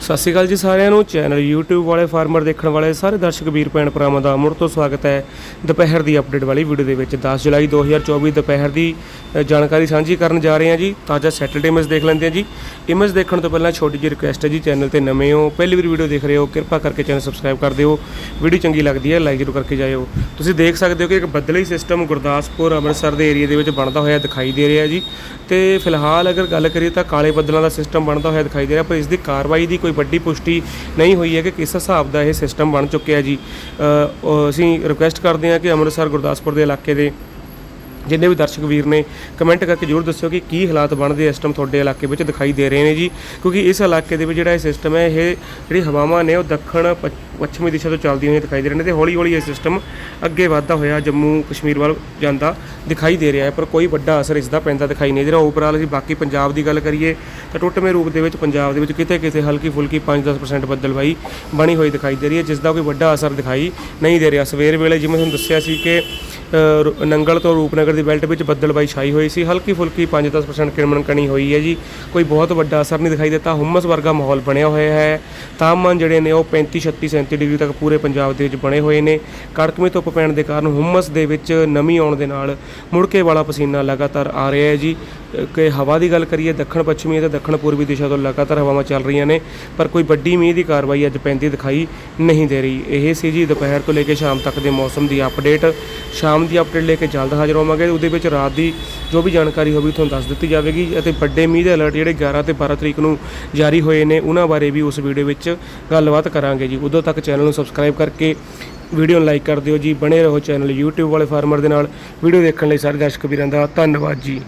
ਸਤਿ ਸ਼੍ਰੀ ਅਕਾਲ ਜੀ ਸਾਰਿਆਂ ਨੂੰ। ਚੈਨਲ YouTube ਵਾਲੇ ਫਾਰਮਰ ਦੇਖਣ ਵਾਲੇ, ਸਾਰੇ ਦਰਸ਼ਕ ਵੀਰ ਭੈਣ ਭਰਾਵਾਂ ਦਾ ਮੁੜ ਤੋਂ ਸਵਾਗਤ ਹੈ ਦੁਪਹਿਰ ਦੀ ਅਪਡੇਟ ਵਾਲੀ ਵੀਡੀਓ ਦੇ ਵਿੱਚ। 10 ਜੁਲਾਈ 2024 ਦੁਪਹਿਰ ਦੀ ਜਾਣਕਾਰੀ ਸਾਂਝੀ ਕਰਨ ਜਾ ਰਹੇ ਹਾਂ ਜੀ। ਤਾਜ਼ਾ ਸੈਟਰਡੇ ਇਮੇਜ ਦੇਖ ਲੈਂਦੇ ਹਾਂ ਜੀ। ਇਮੇਜ ਦੇਖਣ ਤੋਂ ਪਹਿਲਾਂ ਛੋਟੀ ਜਿਹੀ ਰਿਕੁਐਸਟ ਹੈ ਜੀ ਚੈਨਲ ਤੇ ਨਵੇਂ ਹੋ, ਪਹਿਲੀ ਵਾਰ ਵੀਡੀਓ ਦੇਖ ਰਹੇ ਹੋ, ਕਿਰਪਾ ਕਰਕੇ ਚੈਨਲ ਸਬਸਕ੍ਰਾਈਬ ਕਰ ਦਿਓ। ਵੀਡੀਓ ਚੰਗੀ ਲੱਗਦੀ ਹੈ ਲਾਈਕ ਜ਼ਰੂਰ ਕਰਕੇ ਜਾਇਓ। ਤੁਸੀਂ ਦੇਖ ਸਕਦੇ ਹੋ ਕਿ ਇੱਕ ਬਦਲੀ ਸਿਸਟਮ ਗੁਰਦਾਸਪੁਰ, ਅੰਮ੍ਰਿਤਸਰ ਦੇ ਏਰੀਆ ਦੇ ਵਿੱਚ ਬਣਦਾ ਹੋਇਆ ਦਿਖਾਈ ਦੇ ਰਿਹਾ ਜੀ। ਤੇ ਫਿਲਹਾਲ ਅਗਰ ਗੱਲ ਕਰੀਏ ਤਾਂ ਕਾਲੇ ਬੱਦਲਾਂ ਦਾ ਸਿਸਟਮ ਬਣਦਾ ਹੋਇਆ ਦਿਖਾਈ ਦੇ ਰਿਹਾ, ਪਰ ਇਸ ਦੀ ਕਾਰਵਾਈ ਦੀ ਕੋਈ ਵੱਡੀ ਪੁਸ਼ਟੀ ਨਹੀਂ ਹੋਈ ਹੈ ਕਿ ਕਿਸ ਹਿਸਾਬ ਦਾ ਇਹ ਸਿਸਟਮ ਬਣ ਚੁੱਕਿਆ ਜੀ। ਅਸੀਂ ਰਿਕੁਐਸਟ ਕਰਦੇ ਹਾਂ ਕਿ ਅੰਮ੍ਰਿਤਸਰ ਗੁਰਦਾਸਪੁਰ ਦੇ ਇਲਾਕੇ ਦੇ ਜਿੰਨੇ ਵੀ ਦਰਸ਼ਕ ਵੀਰ ਨੇ ਕਮੈਂਟ ਕਰਕੇ ਜਰੂਰ ਦੱਸਿਓ ਕਿ ਕੀ ਹਾਲਾਤ ਬਣਦੇ ਇਸ ਟਾਈਮ ਤੁਹਾਡੇ ਇਲਾਕੇ ਵਿੱਚ ਦਿਖਾਈ ਦੇ ਰਹੇ ਨੇ ਜੀ। ਕਿਉਂਕਿ ਇਸ ਇਲਾਕੇ ਦੇ ਵਿੱਚ ਜਿਹੜਾ ਇਹ ਸਿਸਟਮ ਹੈ, ਇਹ ਜਿਹੜੀ ਹਵਾਵਾਂ ਨੇ, ਉਹ ਦੱਖਣ, ਪੱਛ- ਪੱਛਮੀ ਦਿਸ਼ਾ ਤੋਂ ਚੱਲਦੀ ਹੋਈਆਂ ਦਿਖਾਈ ਦੇ ਰਹੇ ਨੇ ਤੇ ਹੌਲੀ ਹੌਲੀ ਇਹ ਸਿਸਟਮ ਅੱਗੇ ਵਧਦਾ ਹੋਇਆ ਜੰਮੂ ਕਸ਼ਮੀਰ ਵੱਲ ਜਾਂਦਾ ਦਿਖਾਈ ਦੇ ਰਿਹਾ ਹੈ, ਪਰ ਕੋਈ ਵੱਡਾ ਅਸਰ ਇਸ ਦਾ ਪੈਂਦਾ ਦਿਖਾਈ ਨਹੀਂ ਦੇ ਰਿਹਾ। ਓਵਰਆਲ ਅਸੀਂ ਬਾਕੀ ਪੰਜਾਬ ਦੀ ਗੱਲ ਕਰੀਏ ਤਾਂ ਟੁੱਟਵੇਂ ਰੂਪ ਦੇ ਵਿੱਚ ਪੰਜਾਬ ਦੇ ਵਿੱਚ ਕਿਤੇ ਕਿਤੇ ਹਲਕੀ ਫੁਲਕੀ 5-10% ਬੱਦਲਵਾਈ ਬਣੀ ਹੋਈ ਦਿਖਾਈ ਦੇ ਰਹੀ ਹੈ, ਜਿਸ ਦਾ ਕੋਈ ਵੱਡਾ ਅਸਰ ਦਿਖਾਈ ਨਹੀਂ ਦੇ ਰਿਹਾ। ਸਵੇਰ ਵੇਲੇ ਜਿਵੇਂ ਤੁਹਾਨੂੰ ਦੱਸਿਆ ਸੀ ਕਿ ਰ- ਨੰਗਲ ਤੋਂ ਰੂਪਨਗਰ ਦੀ ਬੈਲਟ ਵਿੱਚ ਬੱਦਲਬਾਈ ਛਾਈ ਹੋਈ ਸੀ ਹਲਕੀ ਫੁਲਕੀ 5-10% ਕਿਰਮਣ ਕਣੀ ਹੋਈ ਹੈ ਜੀ। ਕੋਈ ਬਹੁਤ ਵੱਡਾ ਅਸਰ ਨਹੀਂ ਦਿਖਾਈ ਦਿੱਤਾ, ਹੁਮਸ ਵਰਗਾ ਮਾਹੌਲ ਬਣਿਆ ਹੋਇਆ ਹੈ। ਤਾਪਮਾਨ ਜਿਹੜੇ ਨੇ ਉਹ 35 36 37 ਡਿਗਰੀ ਤੱਕ ਪੂਰੇ ਪੰਜਾਬ ਦੇ ਵਿੱਚ ਬਣੇ ਹੋਏ ਨੇ। ਕੜਕਵੀਂ ਧੁੱਪ ਪੈਣ ਦੇ ਕਾਰਨ ਹੁਮਸ ਦੇ ਵਿੱਚ ਨਮੀ ਆਉਣ ਦੇ ਨਾਲ ਮੁੜਕੇ ਵਾਲਾ ਪਸੀਨਾ ਲਗਾਤਾਰ ਆ ਰਿਹਾ ਹੈ ਜੀ। ਕਿ ਹਵਾ ਦੀ ਗੱਲ ਕਰੀਏ, ਦੱਖਣ ਪੱਛਮੀ ਅਤੇ ਦੱਖਣ ਪੂਰਬੀ ਦਿਸ਼ਾ ਤੋਂ ਲਗਾਤਾਰ ਹਵਾਵਾਂ ਚੱਲ ਰਹੀਆਂ ਨੇ, ਪਰ ਕੋਈ ਵੱਡੀ ਮੀਂਹ ਦੀ ਕਾਰਵਾਈ ਅੱਜ ਪੈਂਦੀ ਦਿਖਾਈ ਨਹੀਂ ਦੇ ਰਹੀ। ਇਹ ਸੀ ਜੀ ਦੁਪਹਿਰ ਤੋਂ ਲੈ ਕੇ ਸ਼ਾਮ ਤੱਕ ਦੇ ਮੌਸਮ ਦੀ ਅਪਡੇਟ ਸ਼ਾਮ ਦੀ ਅਪਡੇਟ ਲੈ ਕੇ ਜਲਦ ਹਾਜ਼ਰ ਹੋਵਾਂਗੇ। ਉਹਦੇ ਵਿੱਚ ਰਾਤ ਦੀ ਜੋ ਵੀ ਜਾਣਕਾਰੀ ਹੋਵੇ ਤੁਹਾਨੂੰ ਦੱਸ ਦਿੱਤੀ ਜਾਵੇਗੀ ਅਤੇ ਵੱਡੇ ਮੀਂਹ ਦੇ ਅਲਰਟ ਜਿਹੜੇ 11 ਤੇ 12 ਤਰੀਕ ਨੂੰ ਜਾਰੀ ਹੋਏ ਨੇ, ਉਹਨਾਂ ਬਾਰੇ ਵੀ ਉਸ ਵੀਡੀਓ ਵਿੱਚ ਗੱਲਬਾਤ ਕਰਾਂਗੇ ਜੀ। ਉਦੋਂ ਤੱਕ ਚੈਨਲ ਨੂੰ ਸਬਸਕ੍ਰਾਈਬ ਕਰਕੇ ਵੀਡੀਓ ਨੂੰ ਲਾਈਕ ਕਰ ਦਿਓ ਜੀ। ਬਣੇ ਰਹੋ ਚੈਨਲ YouTube ਵਾਲੇ ਫਾਰਮਰ ਦੇ ਨਾਲ। ਵੀਡੀਓ ਦੇਖਣ ਲਈ ਸਾਰੇ ਦਰਸ਼ਕ ਵੀਰਾਂ ਦਾ ਧੰਨਵਾਦ ਜੀ।